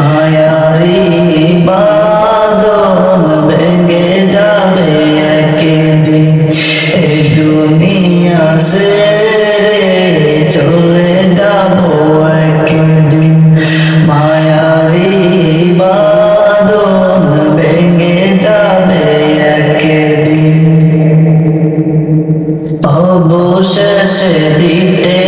মায়ারি বাদন ভেঙে যাবে একদিন। এ দুনিয়া সে চলে যাব একদিন। মায়ারি বাদন ভেঙে যাবে একদিন। অবশেষে দিতে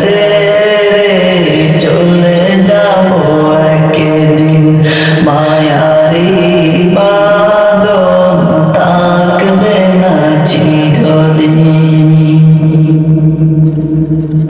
say